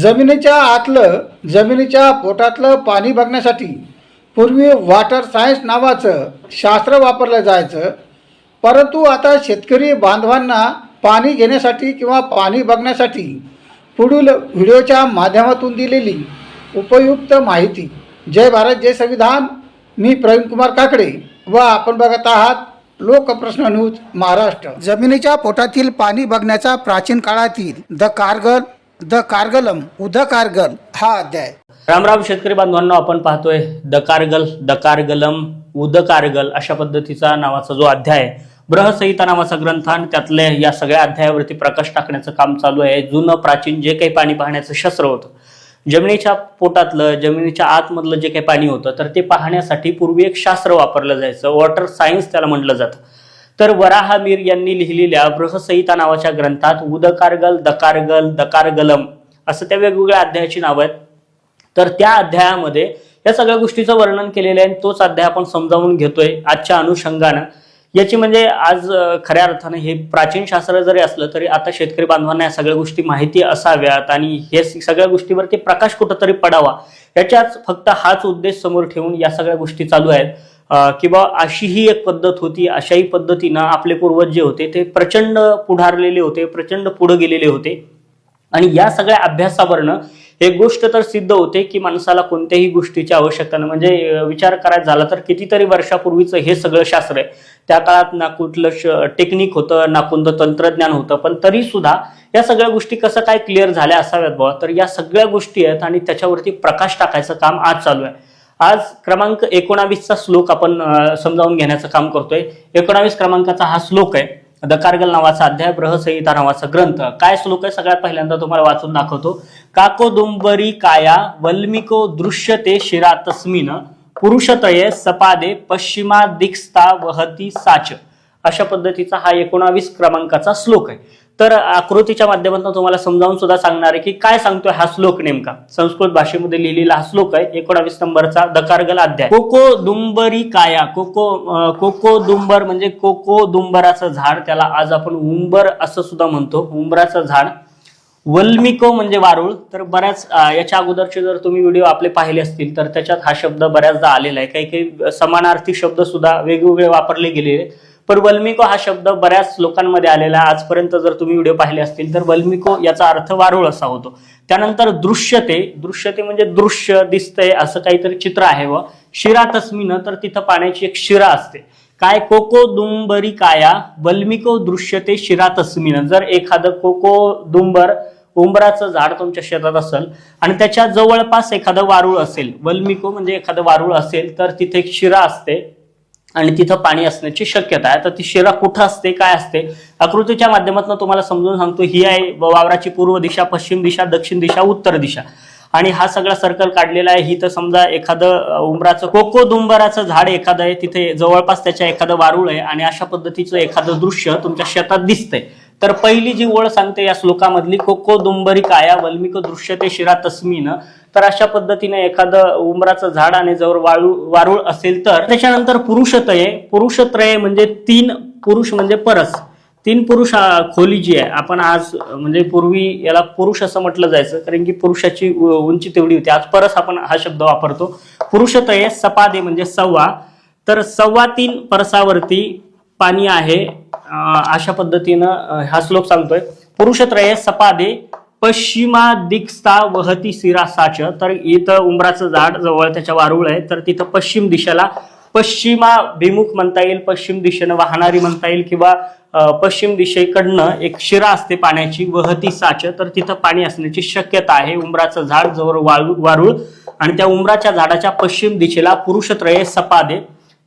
जमिनीच्या आतलं जमिनीच्या पोटातलं पाणी बघण्यासाठी पूर्वी वॉटर सायन्स नावाचं शास्त्र वापरलं जायचं. परंतु आता शेतकरी बांधवांना पाणी घेण्यासाठी किंवा पाणी बघण्यासाठी पुढील व्हिडिओच्या माध्यमातून दिलेली उपयुक्त माहिती. जय भारत जय संविधान. मी प्रवीण कुमार काकडे व आपण बघत आहात लोकप्रश्न न्यूज महाराष्ट्र. जमिनीच्या पोटातील पाणी बघण्याचा प्राचीन काळातील द कारगल द कारगलम उद कारगल हा अध्याय. राम राम शेतकरी बांधवांना आपण पाहतोय द कारगल द कारगलम उद कारगल अशा पद्धतीचा नावाचा जो अध्याय ब्रहसहिता नावाचा ग्रंथ आणि त्यातले या सगळ्या अध्यायावरती प्रकाश टाकण्याचं काम चालू आहे. जुनं प्राचीन जे काही पाणी पाहण्याचं शस्त्र होतं जमिनीच्या पोटातलं जमिनीच्या आतमधलं जे काही पाणी होतं तर ते पाहण्यासाठी पूर्वी एक शास्त्र वापरलं जायचं. वॉटर सायन्स त्याला म्हटलं जातं. तर वराहमीर यांनी लिहिलेल्या बृहसंहिता नावाच्या ग्रंथात उदकारगल दकारगल दकारगलम असं त्या वेगवेगळ्या अध्यायाची नावं आहेत. तर त्या अध्यायामध्ये या सगळ्या गोष्टीचं वर्णन केलेलं आहे आणि तोच अध्याय आपण समजावून घेतोय आजच्या अनुषंगानं. याची म्हणजे आज खऱ्या अर्थानं हे प्राचीन शास्त्र जरी असलं तरी आता शेतकरी बांधवांना या सगळ्या गोष्टी माहिती असाव्यात आणि हे सगळ्या गोष्टीवरती प्रकाश कुठंतरी पडावा याच्याच फक्त हाच उद्देश समोर ठेवून या सगळ्या गोष्टी चालू आहेत. किंवा अशी ही एक पद्धत होती अशाही पद्धतीनं आपले पूर्वज जे होते ते प्रचंड पुढारलेले होते प्रचंड पुढे गेलेले होते. आणि या सगळ्या अभ्यासावरनं एक गोष्ट तर सिद्ध होते की माणसाला कोणत्याही गोष्टीची आवश्यकता नाही. म्हणजे विचार करायचा झाला तर कितीतरी वर्षापूर्वीचं हे सगळं शास्त्र आहे. त्या काळात ना कुठलं टेक्निक होतं ना कोणतं तंत्रज्ञान होतं पण तरी सुद्धा या सगळ्या गोष्टी कसं काय क्लिअर झाल्या असाव्यात बुवा? तर या सगळ्या गोष्टी आहेत आणि त्याच्यावरती प्रकाश टाकायचं काम आज चालू आहे. आज क्रमांक एकोणावीसचा श्लोक आपण समजावून घेण्याचं काम करतोय. एकोणावीस क्रमांकाचा हा श्लोक आहे द कारगल नावाचा अध्याय ब्रहसंहिता नावाचा ग्रंथ. काय श्लोक आहे? सगळ्यात पहिल्यांदा तुम्हाला वाचून दाखवतो. काको दुंबरी काया वल्मिको दृश्यते शिरा तस्मिन पुरुषतये सपादे पश्चिमा दिक्स्ता वहती साच. अशा पद्धतीचा हा एकोणावीस क्रमांकाचा श्लोक आहे. तर आकृतीच्या माध्यमातून तुम्हाला समजावून सुद्धा सांगणार आहे की काय सांगतोय हा श्लोक नेमका. संस्कृत भाषेमध्ये लिहिलेला हा श्लोक आहे एकोणावीस नंबरचा दकारगल अध्याय. कोको दुंबरी काया कोको कोको दुंबर म्हणजे कोको दुंबराचं झाड त्याला आज आपण उंबर असं सुद्धा म्हणतो. उंबराचं झाड. वल्मिको म्हणजे वारुळ. तर बऱ्याच याच्या अगोदरचे जर तुम्ही व्हिडिओ आपले पाहिले असतील तर त्याच्यात हा शब्द बऱ्याचदा आलेला आहे. काही काही समानार्थी शब्द सुद्धा वेगवेगळे वापरले गेलेले पण वल्मिको हा शब्द बऱ्याच लोकांमध्ये आलेला आहे. आजपर्यंत जर तुम्ही व्हिडिओ पाहिले असतील तर वल्मिको याचा अर्थ वारुळ असा होतो. त्यानंतर दृश्यते. दृश्यते म्हणजे दृश्य दिसतंय असं काहीतरी चित्र आहे व शिरा तस्मिन तर तिथं पाण्याची एक शिरा असते. काय कोको दुंबरी काया वल्मिको दृश्यते शिरा तस्मिन. जर एखादं कोको दुंबर उंबराचं झाड तुमच्या शेतात असेल आणि त्याच्या जवळपास एखादं वारुळ असेल वल्मिको म्हणजे एखादं वारुळ असेल तर तिथे एक शिरा असते. आणि तिथं पाणी असण्याची शक्यता आहे. तर ती शिरा कुठं असते काय असते आकृतीच्या माध्यमातून तुम्हाला समजून सांगतो ही आहे वावराची पूर्व दिशा पश्चिम दिशा दक्षिण दिशा उत्तर दिशा. आणि हा सगळा सर्कल काढलेला आहे. ही तर समजा एखादं उंबराचं कोको दुंबराचं झाड एखादं आहे तिथे जवळपास त्याच्या एखादं वारुळ आहे आणि अशा पद्धतीचं एखादं दृश्य तुमच्या शेतात दिसतंय. तर पहिली जी ओळ सांगते या श्लोकामधली कोको दुंबरी काया वल्मिक दृश्य ते शिरा तस्मीन तर अशा पद्धतीने एखादं उंबराचं झाड आणि जवळ वाळू वारुळ असेल तर त्याच्यानंतर पुरुषत्रय पुरुषत्रय म्हणजे तीन पुरुष म्हणजे परस. तीन पुरुष खोली जी आहे आपण आज म्हणजे पूर्वी याला पुरुष असं म्हटलं जायचं कारण की पुरुषाची उ- उंची तेवढी होती. आज परस आपण हा शब्द वापरतो. पुरुषत्रय सपादे म्हणजे सव्वा. तर सव्वा तीन परसावरती पाणी आहे. अशा पद्धतीनं हा श्लोक सांगतोय. पुरुषत्रय सपादे पश्चिमा दिक्स्ता वहती सिरा साच तर इथं उंबराचं झाड जवळ त्याच्या वारुळ आहे तर तिथं पश्चिम दिशेला पश्चिमा भिमुख म्हणता येईल पश्चिम दिशेनं वाहणारी म्हणता येईल किंवा पश्चिम दिशेकडनं एक शिरा असते पाण्याची वहती साच तर तिथं पाणी असण्याची शक्यता आहे उंबराचं झाड जवळ वाळू वारुळ आणि त्या उंबराच्या झाडाच्या पश्चिम दिशेला पुरुषत्रय सपादे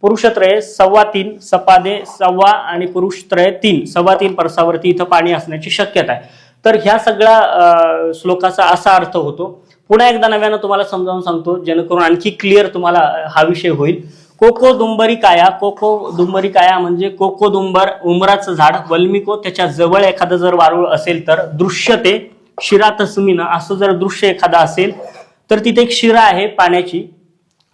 पुरुषत्रय सव्वा तीन सपादे सव्वा आणि पुरुषत्रय तीन सव्वा तीन परसावरती इथं पाणी असण्याची शक्यता आहे. तर ह्या सगळ्या श्लोकाचा असा अर्थ होतो. पुन्हा एकदा नव्यानं तुम्हाला समजावून सांगतो जेणेकरून आणखी क्लिअर तुम्हाला हा विषय होईल. कोको दुंबरी काया कोको दुंबरी काया म्हणजे कोको दुंबर उमराचं झाड वल्मिको त्याच्याजवळ एखादं जर वारुळ असेल तर दृश्य ते शिरा तस्मिन असं जर दृश्य एखादं असेल तर तिथे एक शिरा आहे पाण्याची.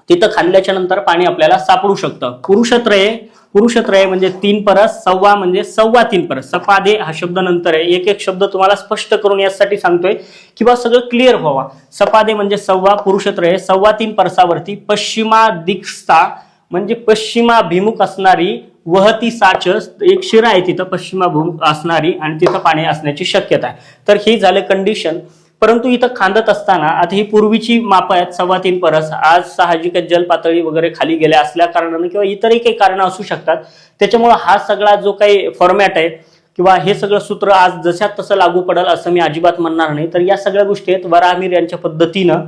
तिथं खाल्ल्याच्या नंतर पाणी आपल्याला सापडू शकतं. पुरुषत्रये पुरुषत्रय म्हणजे तीन परस सव्वा म्हणजे सव्वा तीन परस. सपादे हा शब्द नंतर आहे. एक एक शब्द तुम्हाला स्पष्ट करून यासाठी सांगतोय किंवा सगळं क्लिअर व्हावा. सपादे म्हणजे सव्वा पुरुषत्रय सव्वा तीन परसावरती पश्चिमा दिक्सा म्हणजे पश्चिमाभिमुख असणारी वहती साच एक शिरा आहे तिथं पश्चिमाभिमुख असणारी आणि तिथं पाणी असण्याची शक्यता आहे. तर हे झालं कंडिशन परंतु इथं खांदत असताना आता ही पूर्वीची माप आहेत सव्वा तीन परस आज साहजिकच जल पातळी वगैरे खाली गेल्या असल्या कारणानं किंवा इतरही काही कारण असू शकतात. त्याच्यामुळे हा सगळा जो काही फॉर्मॅट आहे किंवा हे सगळं सूत्र आज जशात तसं लागू पडेल असं मी अजिबात म्हणणार नाही. तर या सगळ्या गोष्टी आहेत. वरामीर यांच्या पद्धतीनं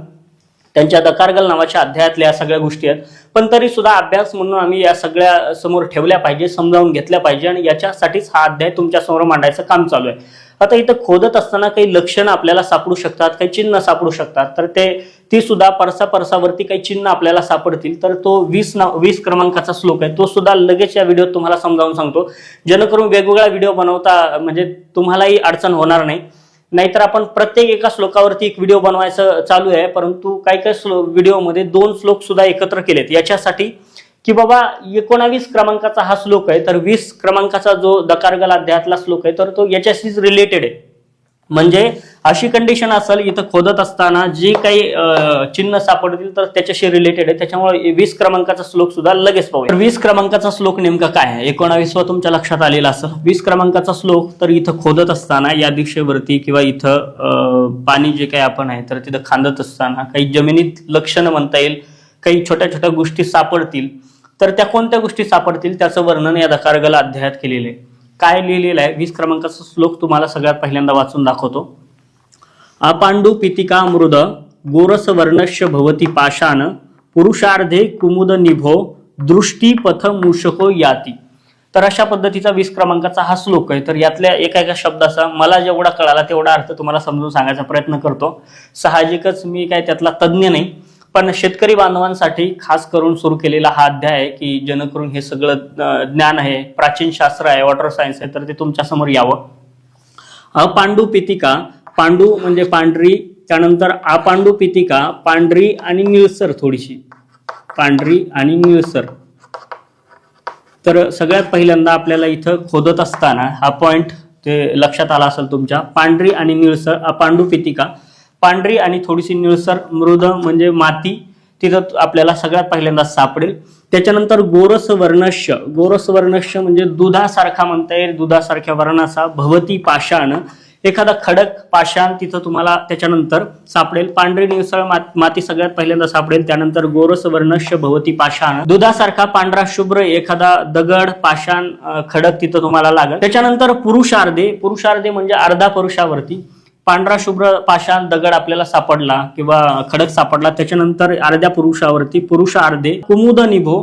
त्यांच्या दकारगल नावाच्या अध्यायातल्या या सगळ्या गोष्टी आहेत. पण तरी सुद्धा अभ्यास म्हणून आम्ही या सगळ्या समोर ठेवल्या पाहिजे समजावून घेतल्या पाहिजे आणि याच्यासाठीच हा अध्याय तुमच्यासमोर मांडायचं काम चालू आहे. आता इथं खोदत असताना काही लक्षणं आपल्याला सापडू शकतात काही चिन्ह सापडू शकतात. तर ते ती सुद्धा परसा परसावरती काही चिन्ह आपल्याला सापडतील. तर तो वीस ना वीस क्रमांकाचा श्लोक आहे. तो सुद्धा लगेच या व्हिडिओत तुम्हाला समजावून सांगतो. जेणेकरून वेगवेगळा व्हिडिओ बनवता म्हणजे तुम्हालाही अडचण होणार नाही. नाहीतर आपण प्रत्येक एका श्लोकावरती एक व्हिडिओ बनवायचं चालू आहे. परंतु काही काही श्लो व्हिडिओमध्ये दोन श्लोक सुद्धा एकत्र केलेत. याच्यासाठी की बाबा एकोणावीस क्रमांकाचा हा श्लोक आहे तर वीस क्रमांकाचा जो दकारगल अध्यायातला श्लोक आहे तर तो याच्याशीच रिलेटेड आहे. म्हणजे अशी कंडिशन असेल इथं खोदत असताना जे काही चिन्ह सापडतील तर त्याच्याशी रिलेटेड आहे. त्याच्यामुळे वीस क्रमांकाचा श्लोक सुद्धा लगेच पाहूया. तर वीस क्रमांकाचा श्लोक नेमका काय आहे? एकोणावीसवा तुमच्या लक्षात आलेला असेल वीस क्रमांकाचा श्लोक तर इथं खोदत असताना या दिशेवरती किंवा इथं पाणी जे काही आपण आहे तर तिथं खांदत असताना काही जमिनीत लक्षणं म्हणता येईल काही छोट्या छोट्या गोष्टी सापडतील. तर त्या कोणत्या गोष्टी सापडतील त्याचं वर्णन या दकारगला अध्यायात केलेलं आहे. काय लिहिलेलं आहे? वीस क्रमांकाचा श्लोक तुम्हाला सगळ्यात पहिल्यांदा वाचून दाखवतो. अपांडू पितिका मृद गोरस वर्णश्य भवती पाषाण पुरुषार्धे कुमुद निभो दृष्टी पथ मूषको याती. तर अशा पद्धतीचा वीस क्रमांकाचा हा श्लोक आहे. तर यातल्या एका एका शब्दाचा मला जेवढा कळाला तेवढा अर्थ तुम्हाला समजून सांगायचा प्रयत्न करतो. साहजिकच मी काय त्यातला तज्ज्ञ नाही. पण शेतकरी बांधवांसाठी खास करून सुरू केलेला हा अध्याय आहे की जेणेकरून हे सगळं ज्ञान आहे प्राचीन शास्त्र आहे वॉटर सायन्स आहे तर ते तुमच्यासमोर यावं. अपांडू पितिका पांडू म्हणजे पांढरी त्यानंतर अपांडू पितिका पांढरी आणि निळसर थोडीशी. पांढरी आणि निळसर. तर सगळ्यात पहिल्यांदा आपल्याला इथं खोदत असताना हा पॉइंट ते लक्षात आला असेल तुमच्या. पांढरी आणि निळसर अपांडू पितिका. पांढरी आणि थोडीशी निळसर मृद म्हणजे माती तिथं आपल्याला सगळ्यात पहिल्यांदा सापडेल. त्याच्यानंतर गोरस वर्णश्य गोरस वर्णश्य म्हणजे दुधासारखा म्हणता येईल दुधासारख्या वर्णाचा भवती पाषाण. एखादा खडक पाषाण तिथं तुम्हाला त्याच्यानंतर सापडेल. पांढरी निळसळ माती सगळ्यात पहिल्यांदा सापडेल त्यानंतर गोरस वर्णश्य भवती पाषाण. दुधासारखा पांढरा शुभ्र एखादा दगड पाषाण खडक तिथं तुम्हाला लागेल. त्याच्यानंतर पुरुषार्धे. पुरुषार्धे म्हणजे अर्धा पुरुषावरती पांढरा शुभ्र पाषाण दगड आपल्याला सापडला किंवा खडक सापडला त्याच्यानंतर अर्ध्या पुरुषावरती पुरुष अर्धे कुमुद निभो.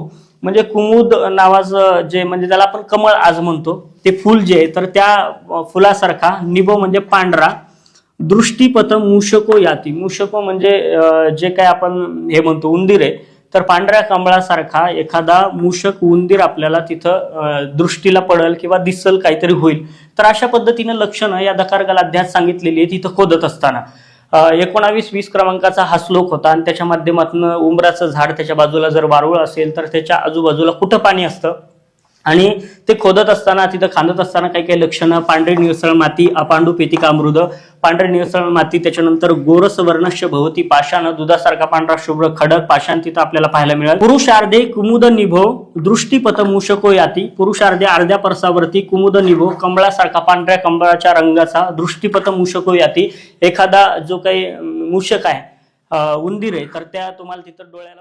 म्हणजे कुमुद नावाचं जे म्हणजे त्याला आपण कमळ आज म्हणतो ते फुल जे आहे तर त्या फुलासारखा निभो म्हणजे पांढरा. दृष्टीपथ मूषको याती. मूषको म्हणजे जे काय आपण हे म्हणतो उंदीर आहे. तर पांढऱ्या कमळासारखा एखादा मूषक उंदीर आपल्याला तिथं दृष्टीला पडल किंवा दिसल काहीतरी होईल. तर अशा पद्धतीनं लक्षणं या दकारगाला अध्यात सांगितलेली आहे तिथं खोदत असताना. एकोणावीस वीस क्रमांकाचा हा श्लोक होता आणि त्याच्या माध्यमातून उंबराचं झाड त्याच्या बाजूला जर वारुळ असेल तर त्याच्या आजूबाजूला कुठं पाणी असतं? आणि ते खोदत असताना तिथं खांदत असताना काही काही लक्षणं पांढरी निळसळ माती अपांडू पेतिकामृद पांढरी निळसळ माती त्याच्यानंतर गोरस वर्णश भवती पाषाण दुधासारखा पांढरा शुभ्र खडक पाषाण तिथं आपल्याला पाहायला मिळेल. पुरुषार्धे कुमुद निभो दृष्टीपथ मूषको याती. पुरुषार्धे अर्ध्या परसावरती कुमुद निभो कमळासारखा पांढऱ्या कमळाच्या रंगाचा दृष्टीपथ मूषको याती. एखादा जो काही मूषक आहे उंदीर आहे तर त्या तुम्हाला तिथं डोळ्याला